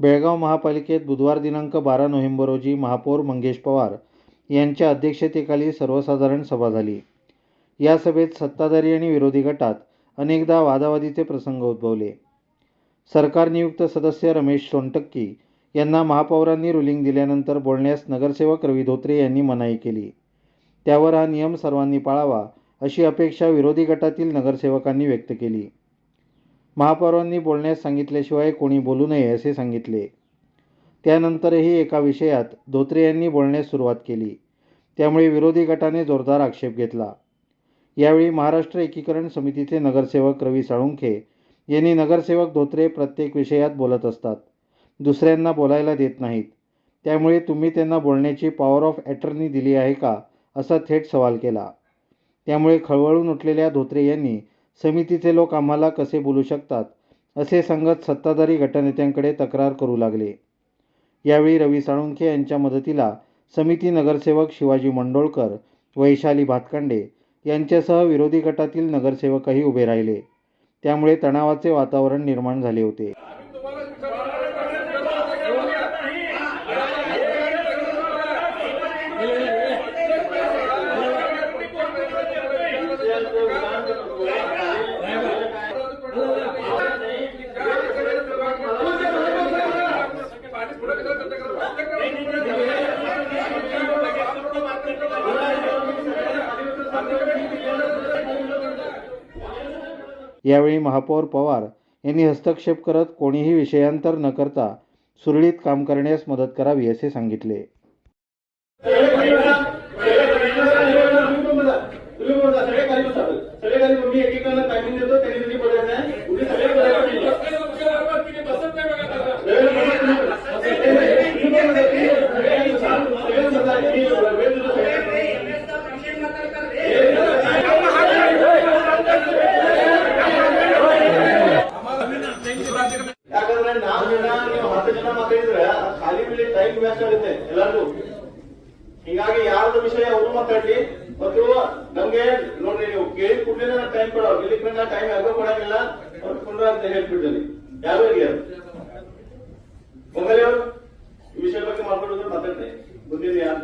बेळगाव महापालिकेत बुधवार दिनांक बारा नोव्हेंबर रोजी महापौर मंगेश पवार यांच्या अध्यक्षतेखाली सर्वसाधारण सभा झाली. या सभेत सत्ताधारी आणि विरोधी गटात अनेकदा वादावादीचे प्रसंग उद्भवले. सरकार नियुक्त सदस्य रमेश सोनटक्की यांना महापौरांनी रुलिंग दिल्यानंतर बोलण्यास नगरसेवक रवी धोत्रे यांनी मनाई केली. त्यावर हा नियम सर्वांनी पाळावा अशी अपेक्षा विरोधी गटातील नगरसेवकांनी व्यक्त केली. महापौरांनी बोलण्यास सांगितल्याशिवाय कोणी बोलू नये असे सांगितले. त्यानंतरही एका विषयात धोत्रे यांनी बोलण्यास सुरुवात केली. त्यामुळे विरोधी गटाने जोरदार आक्षेप घेतला. यावेळी महाराष्ट्र एकीकरण समितीचे नगरसेवक रवी साळुंखे यांनी नगरसेवक धोत्रे प्रत्येक विषयात बोलत असतात. दुसऱ्यांना बोलायला देत नाहीत. त्यामुळे तुम्ही त्यांना बोलण्याची पॉवर ऑफ ॲटर्नी दिली आहे का असा थेट सवाल केला. त्यामुळे खळबळून उठलेल्या धोत्रे यांनी समितीचे लोक आम्हाला कसे बोलू शकतात? असे सांगत सत्ताधारी गटनेत्यांकडे तक्रार करू लागले. यावेळी रवी साळुंखे यांच्या मदतीला समिती नगरसेवक शिवाजी मंडोळकर वैशाली भातकांडे यांच्यासह विरोधी गटातील नगरसेवकही उभे राहिले. त्यामुळे तणावाचे वातावरण निर्माण झाले होते. यावेळी महापौर पवार यांनी हस्तक्षेप करत कोणीही विषयांतर न करता सुरळीत काम करण्यास मदत करावी असे सांगितले. ಆಗುತ್ತೆ ಎಲ್ಲರಿಗೂ. ಹೀಗಾಗಿ ಯಾವ್ದು ವಿಷಯ ಅವರು ಮಾತಾಡ್ಲಿ. ಮತ್ತು ನಮ್ಗೆ, ನೋಡ್ರಿ ನೀವು, ಕೇಳಿ ಕೂಡಲೇ ನಾನು ಟೈಮ್ ಕೊಡೋ, ಇಲ್ಲಿ ಬಂದ ಟೈಮ್ ಯಾರಿಗೂ ಕೊಡಂಗಿಲ್ಲ. ಅವ್ರು ಕೊಂಡ್ರ ಅಂತ ಹೇಳ್ಬಿಡ್ತೀನಿ ಯಾರು ಇಲ್ಲ ಮೊಬೈಲ್ ಅವರು? ಈ ವಿಷಯ ಬಗ್ಗೆ ಮಾತಾಡೋದು ಮಾತಾಡ್ತೀನಿ. ಬಂದಿದ್ದೀನಿ ಯಾರು